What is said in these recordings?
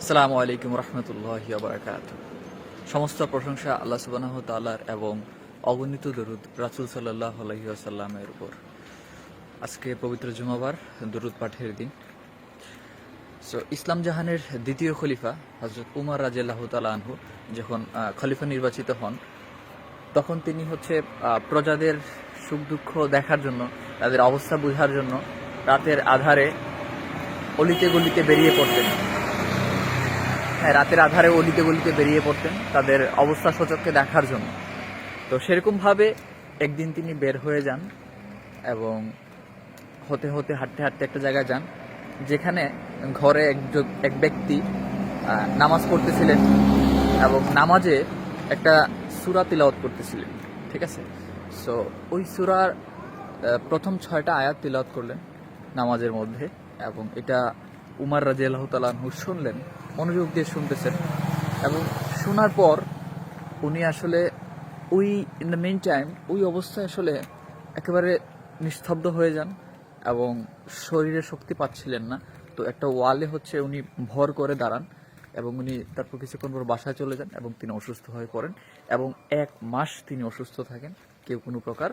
আসসালামু আলাইকুম রহমতুল্লাহ বারাকাত। সমস্ত প্রশংসা আল্লাহ সুবাহ তালার এবং অগণিত দরুদ রাসুল সাল্লাহ আলহিহাসাল্লামের উপর। আজকে পবিত্র জুমাবার, দরুদ পাঠের দিন। সো ইসলাম জাহানের দ্বিতীয় খলিফা হজরত উমর রাজিয়াল্লাহ তালা আনহু, যখন খলিফা নির্বাচিত হন, তখন তিনি হচ্ছে প্রজাদের সুখ দুঃখ দেখার জন্য, তাদের অবস্থা বোঝার জন্য রাতের আধারে অলিতে গলিতে বেরিয়ে পড়তেন। রাতের আধারে অলিতে গলিতে বেরিয়ে পড়তেন তাদের অবস্থা সচককে দেখার জন্য। তো সেরকমভাবে একদিন তিনি বের হয়ে যান এবং হতে হতে হাঁটতে হাঁটতে একটা জায়গায় যান, যেখানে ঘরে একজন, এক ব্যক্তি নামাজ পড়তেছিলেন এবং নামাজে একটা সুরা তিলাওয়াত করতেছিলেন, ঠিক আছে? সো ওই সুরার প্রথম ছয়টা আয়াত তিলাওয়াত করলেন নামাজের মধ্যে এবং এটা উমার রাজি আল্লাহ তালু শুনলেন, মনোযোগ দিয়ে শুনতেছেন এবং শোনার পর উনি আসলে ওই ইন দ্য মেন টাইম ওই অবস্থায় আসলে একেবারে নিস্তব্ধ হয়ে যান এবং শরীরে শক্তি পাচ্ছিলেন না। তো একটা ওয়ালে হচ্ছে উনি ভর করে দাঁড়ান এবং উনি তারপর কিছুক্ষণ পর বাসায় চলে যান এবং তিনি অসুস্থ হয়ে পড়েন এবং এক মাস তিনি অসুস্থ থাকেন। কেউ কোনো প্রকার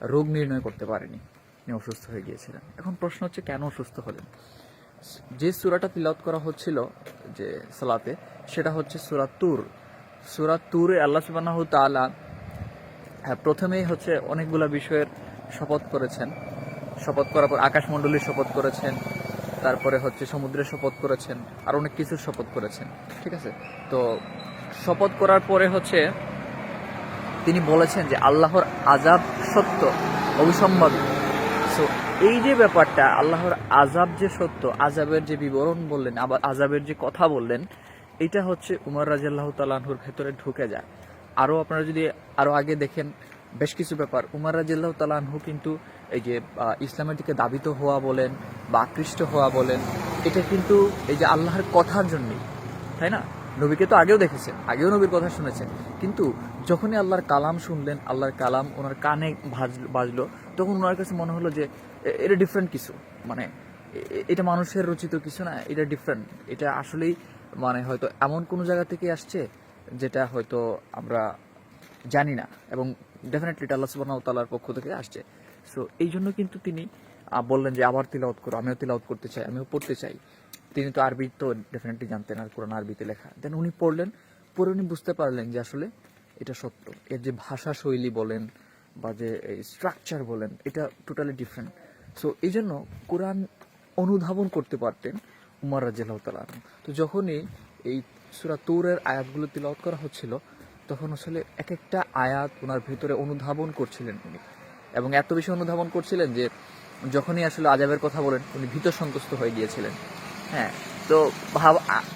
রোগ নির্ণয় করতে পারেনি। তিনি অসুস্থ হয়ে গিয়েছিলেন। এখন প্রশ্ন হচ্ছে, কেন অসুস্থ হলেন? যে সুরাটা তিলাওয়াত করা হচ্ছিল, যে সালাতে, সেটা হচ্ছে সুরা তুর। সুরা তুরে আল্লাহ সুবাহ তাআলা হ্যাঁ প্রথমেই হচ্ছে অনেকগুলা বিষয়ের শপথ করেছেন। শপথ করার পর আকাশমণ্ডলীর শপথ করেছেন, তারপরে হচ্ছে সমুদ্রের শপথ করেছেন, আর অনেক কিছুর শপথ করেছেন, ঠিক আছে? তো শপথ করার পরে হচ্ছে তিনি বলেছেন যে আল্লাহর আজাব সত্য, অবিসম্বাদী। সো এই যে ব্যাপারটা, আল্লাহর আজাব যে সত্য আজাবের যে বিবরণ বললেন, আবার আজাবের যে কথা বললেন, এটা হচ্ছে উমর রাজিয়াল্লাহ তালাহুর ভেতরে ঢুকে যায়। আরও আপনারা যদি আরও আগে দেখেন, বেশ কিছু ব্যাপার। উমর রাজিয়াল্লাহ তালাহু কিন্তু এই যে ইসলামের দিকে দাবিত হওয়া বলেন বা আকৃষ্ট হওয়া বলেন, এটা কিন্তু এই যে আল্লাহর কথার জন্যই, তাই না? নবীকে তো আগেও দেখেছেন আগেও নবীর কথা শুনেছেন কিন্তু যখনই আল্লাহর কালাম শুনলেন, আল্লাহর কালাম ওনার কানে ভাজ- বাজলো, তখন ওনার কাছে মনে হলো যে এটা ডিফারেন্ট কিছু। মানে এটা মানুষের রচিত কিছু না, এটা ডিফারেন্ট এটা আসলেই মানে হয়তো এমন কোনো জায়গা থেকে আসছে, যেটা হয়তো আমরা জানি না। এবং ডেফিনেটলি আল্লাহ সুবাহ তাল্লার পক্ষ থেকে আসছে। সো এই জন্য কিন্তু তিনি বললেন যে, আবার তিলাওয়াত করো, আমিও তিলাওয়াত করতে চাই, আমিও পড়তে চাই। তিনি তো আরবি তো ডেফিনেটলি জানতেন আর কোরআন আরবিতে লেখা। দেন উনি পড়লেন পরে উনি বুঝতে পারলেন যে আসলে এটা সত্য। এর যে ভাষা শৈলী বলেন বা যে স্ট্রাকচার বলেন, এটা টোটালি ডিফারেন্ট সো এই জন্য কোরআন অনুধাবন করতে পারতেন উমর তালাহ তো যখনই এই সুরা তৌরের আয়াতগুলো তিলাওয়াত করা হচ্ছিল, তখন আসলে এক একটা আয়াত ওনার ভিতরে অনুধাবন করছিলেন উনি। এবং এত বেশি অনুধাবন করছিলেন যে যখনই আসলে আজাবের কথা বলেন, উনি ভীত সন্তুষ্ট হয়ে গিয়েছিলেন। হ্যাঁ তো ভাব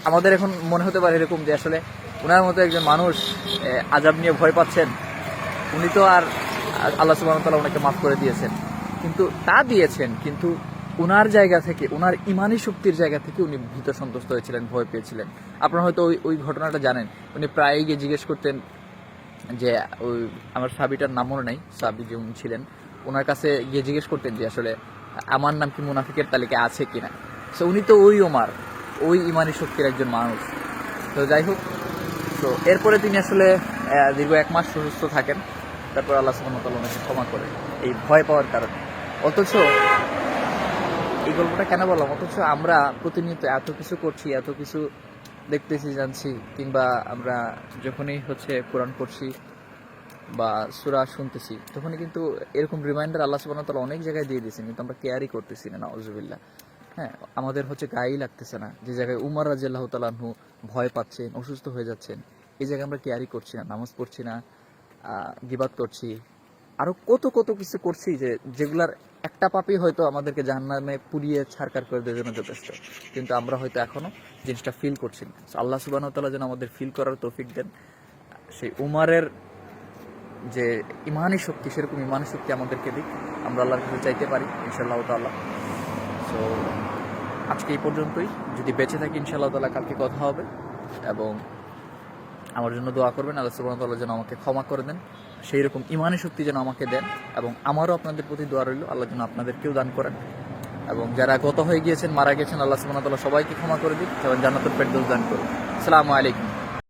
আমাদের এখন মনে হতে পারে এরকম যে আসলে ওনার মতো একজন মানুষ আজাব নিয়ে ভয় পাচ্ছেন, উনি তো আর আল্লাহ সুবাহ তালা ওনাকে মাফ করে দিয়েছেন। কিন্তু তা দিয়েছেন, কিন্তু ওনার জায়গা থেকে ওনার ইমানি শক্তির জায়গা থেকে উনি ভীত সন্তুষ্ট হয়েছিলেন, ভয় পেয়েছিলেন। আপনারা হয়তো ওই ওই ঘটনাটা জানেন, উনি প্রায়ই গিয়ে জিজ্ঞেস করতেন যে, ওই আমার সাবিটার নাম মনে নাই, সাবি যে উনি ছিলেন ওনার কাছে গিয়ে জিজ্ঞেস করতেন যে আসলে, আমার নাম কি মুনাফিকের তালিকায় আছে কিনা? সো উনি তো ওই ওমার, ওই ইমানি শক্তির একজন মানুষ। তো যাই হোক তো এরপরে তিনি আসলে দীর্ঘ এক মাস সুস্থ থাকেন। তারপর আল্লাহ সুবহানাহু ওনাকে ক্ষমা করে এই ভয় পাওয়ার কারণে। অথচ, এই গল্পটা কেন বললাম? অথচ আমরা প্রতিনিয়ত এত কিছু করছি, এত কিছু দেখতেছি, জানছি, কিংবা আমরা যখনই হচ্ছে কোরআন করছি বা সুরা শুনতেছি, তখনই কিন্তু এরকম রিমাইন্ডার আল্লাহ সুবাহ অনেক জায়গায় দিয়ে দিয়েছেন, কিন্তু আমরা কেয়ারই করতেছি না নজুবিল্লা হ্যাঁ আমাদের হচ্ছে গায়েই লাগতেছে না। যে জায়গায় উমর রাজিয়াল্লাহ তালাহু ভয় পাচ্ছেন, অসুস্থ হয়ে যাচ্ছেন, এই জায়গায় আমরা কেয়ারই করছি না, নামাজ পড়ছি না গিবাদ করছি। আরও কত কত কিছু করছি যে যেগুলার একটা পাপই হয়তো আমাদেরকে জাহান্নামে পুড়িয়ে ছাড়কার করে দেওয়ার জন্য যথেষ্ট। কিন্তু আমরা হয়তো এখনও জিনিসটা ফিল করছি না। আল্লাহ তালা যেন আমাদের ফিল করার তৌফিক দেন। সেই উমারের যে ইমানি শক্তি, সেরকম ইমানি শক্তি আমাদেরকে দিক। আমরা আল্লাহর কাছে চাইতে পারি, ইনশাআল্লাহ তাল্লাহ সো আজকে এই পর্যন্তই। যদি বেঁচে থাকি, ইনশাআল্লাহ তালা কালকে কথা হবে। এবং আমার জন্য দোয়া করবেন, আল্লাহ সুবাহতাল্লাহ যেন আমাকে ক্ষমা করে দেন সেই রকম ইমানি শক্তি যেন আমাকে দেন, এবং আমারও আপনাদের প্রতি দোয়া রইল, আল্লাহ যেন আপনাদেরকেও দান করেন। এবং যারা গত হয়ে গিয়েছেন, মারা গেছেন আল্লাহ সুবাহতাল্লাহ সবাইকে ক্ষমা করে দিন এবং জান্নাতুল ফেরদৌস দান করুন আসসালামু আলাইকুম।